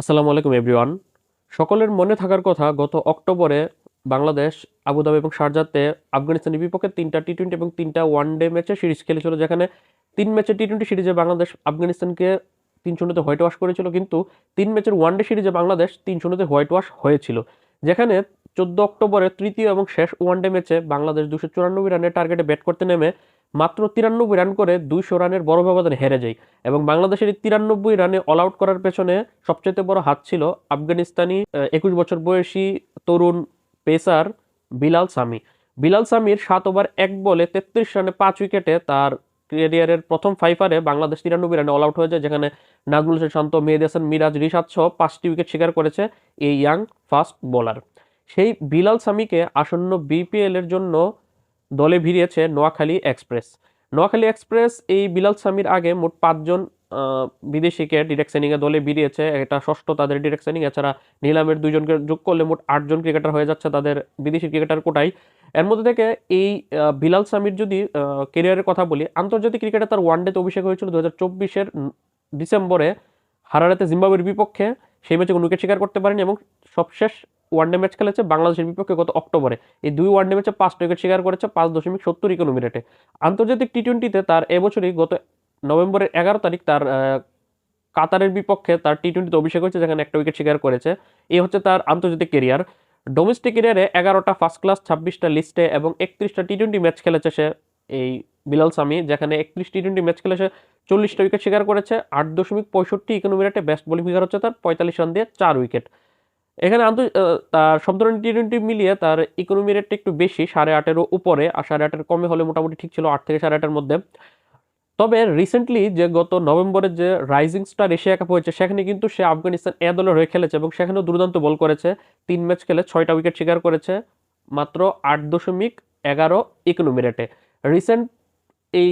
আসসালামু আলাইকুম, এভরিওয়ান। সকলের মনে থাকার কথা, গত অক্টোবরে বাংলাদেশ, আবুধাবি এবং শারজাতে আফগানিস্তানের বিপক্ষে তিনটা টি টোয়েন্টি এবং তিনটা ওয়ান ডে ম্যাচে সিরিজ খেলেছিল, যেখানে তিন ম্যাচে টি টোয়েন্টি সিরিজে বাংলাদেশ আফগানিস্তানকে তিন শূন্যতে হোয়াইট ওয়াশ করেছিল, কিন্তু তিন ম্যাচের ওয়ান ডে সিরিজে বাংলাদেশ তিন শূন্যতে হোয়াইট ওয়াশ হয়েছিল। যেখানে চোদ্দ অক্টোবরে তৃতীয় এবং শেষ ওয়ান ডে ম্যাচে বাংলাদেশ দুশো চুরানব্বই রানের টার্গেটে ব্যাট করতে নেমে মাত্র তিরানব্বই রান করে দুইশো রানের বড় ব্যবধানে হেরে যায়। এবং বাংলাদেশের এই তিরানব্বই রানে অল আউট করার পেছনে সবচেয়ে বড় হাত ছিল আফগানিস্তানি একুশ বছর বয়সী তরুণ পেসার বিলাল সামি। বিলাল সামির সাত ওভার, এক বলে তেত্রিশ রানে পাঁচ উইকেটে তার ক্যারিয়ারের প্রথম ফাইফারে বাংলাদেশ তিরানব্বই রানে অল আউট হয়ে যায়, যেখানে নাজমুল হোসেন শান্ত, মেহেদি হাসান, মিরাজ, রিশাদ সহ পাঁচটি উইকেট শিকার করেছে এই ইয়াং ফাস্ট বোলার সেই বিলাল সামিকে আসন্ন বিপিএল এর জন্য দলে ভিড়িয়েছে নোয়াখালী এক্সপ্রেস। নোয়াখালী এক্সপ্রেস এই বিলাল সামির আগে মোট পাঁচজন বিদেশিকে ডিরেক্ট সেনিংয়ে দলে ভিড়িয়েছে। এটা ষষ্ঠ তাদের ডিরেক্ট সেনিং এছাড়া নিলামের দুইজনকে যোগ করলে মোট আটজন ক্রিকেটার হয়ে যাচ্ছে তাদের বিদেশি ক্রিকেটার কোটাই এর মধ্যে থেকে এই বিলাল সামির যদি কেরিয়ারের কথা বলি, আন্তর্জাতিক ক্রিকেটে তার ওয়ান ওয়ানডেতে অভিষেক হয়েছিল দু হাজার চব্বিশের ডিসেম্বরে। হারারাতে জিম্বাবুয়ের বিপক্ষে সেই ম্যাচে কোনো উইকেট শিকার করতে পারেনি এবং সবশেষ ওয়ানডে ম্যাচ খেলেছে বাংলাদেশের বিপক্ষে গত অক্টোবরে। এই দুই ওয়ানডে ম্যাচে পাঁচটা উইকেট শিকার করেছে, পাঁচ দশমিক সত্তর ইকোনমিরেটে আন্তর্জাতিক টি টোয়েন্টিতে তার এবছরই গত নভেম্বরের এগারো তারিখ তার কাতারের বিপক্ষে তার টি টোয়েন্টিতে অভিষেক হয়েছে, যেখানে একটা উইকেট শিকার করেছে। এই হচ্ছে তার আন্তর্জাতিক কেরিয়ার ডোমেস্টিক কেরিয়ারে এগারোটা ফার্স্ট ক্লাস ছাব্বিশটা লিস্টে এবং একত্রিশটা টি টোয়েন্টি ম্যাচ খেলেছে সে এই বিলাল সামি, যেখানে একত্রিশ টি টোয়েন্টি ম্যাচ খেলে সে চল্লিশটা উইকেট শিকার করেছে। আট দশমিক পঁয়ষট্টি ইকোনমিরেটে বেস্ট বোলিং ফিগার হচ্ছে তার, পঁয়তাল্লিশ রান দিয়ে চার উইকেট এখানে তার সব ধরনের টি টোয়েন্টি মিলিয়ে তার ইকোনমি রেটটা একটু বেশি, সাড়ে আটেরও উপরে, আর সাড়ে আটের কমে হলে মোটামুটি ঠিক ছিল আট থেকে সাড়ে আটের মধ্যে। তবে রিসেন্টলি যে গত নভেম্বরের যে রাইজিং স্টার এশিয়া কাপ হয়েছে, সেখানে কিন্তু সে আফগানিস্তান এ দলের হয়ে খেলেছে এবং সেখানেও দুর্দান্ত বল করেছে। তিন ম্যাচ খেলে ছয়টা উইকেট শিকার করেছে, মাত্র আট দশমিক এগারো ইকোনমি রেটে রিসেন্ট এই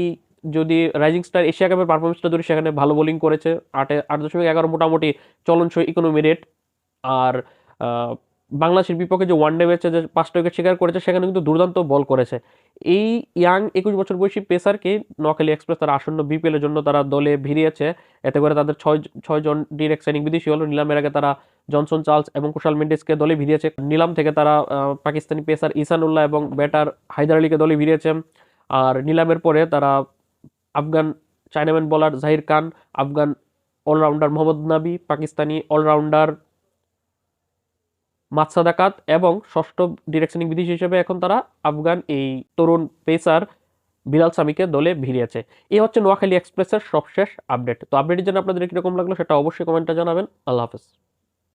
যদি রাইজিং স্টার এশিয়া কাপের পারফরমেন্সটা ধরি, সেখানে ভালো বোলিং করেছে, আটে, আট দশমিক এগারো মোটামুটি চলনসই ইকোনমি রেট আর বাংলাদেশের বিপক্ষে যে ওয়ানডে ম্যাচে যে পাঁচটা উইকেট শিকার করেছে, সেখানে কিন্তু দুর্দান্ত বল করেছে। এই ইয়াং একুশ বছর বয়সী পেসারকে নোয়াখালী এক্সপ্রেস তারা আসন্ন বিপিএলের জন্য তারা দলে ভিড়িয়েছে। এতে করে তাদের ছয় ছয়জন ডিরেক্ট সাইনিং বিদেশি হলো নিলামের আগে তারা জনসন চার্লস এবং কুশাল মেন্ডিসকে দলে ভিড়িয়েছে। নিলাম থেকে তারা পাকিস্তানি পেসার ইসানুল্লাহ এবং ব্যাটার হায়দার আলীকে দলে ভিড়িয়েছে। আর নিলামের পরে তারা Afghan chinaman bowler Zahir Khan, Afghan allrounder Mohammad Nabi, Pakistani allrounder মাতসাদাকাত এবং ষষ্ঠ ডিরেকশনিং বিধি হিসেবে এখন তারা আফগান এই তরুণ পেসার বিলাল সামিকে দলে ভিড়িয়েছে। এই হচ্ছে নোয়াখালী এক্সপ্রেসের সবশেষ আপডেট তো আপডেটের জন্য আপনাদের কীরকম লাগল সেটা অবশ্যই কমেন্টটা জানাবেন। আল্লাহ হাফেজ।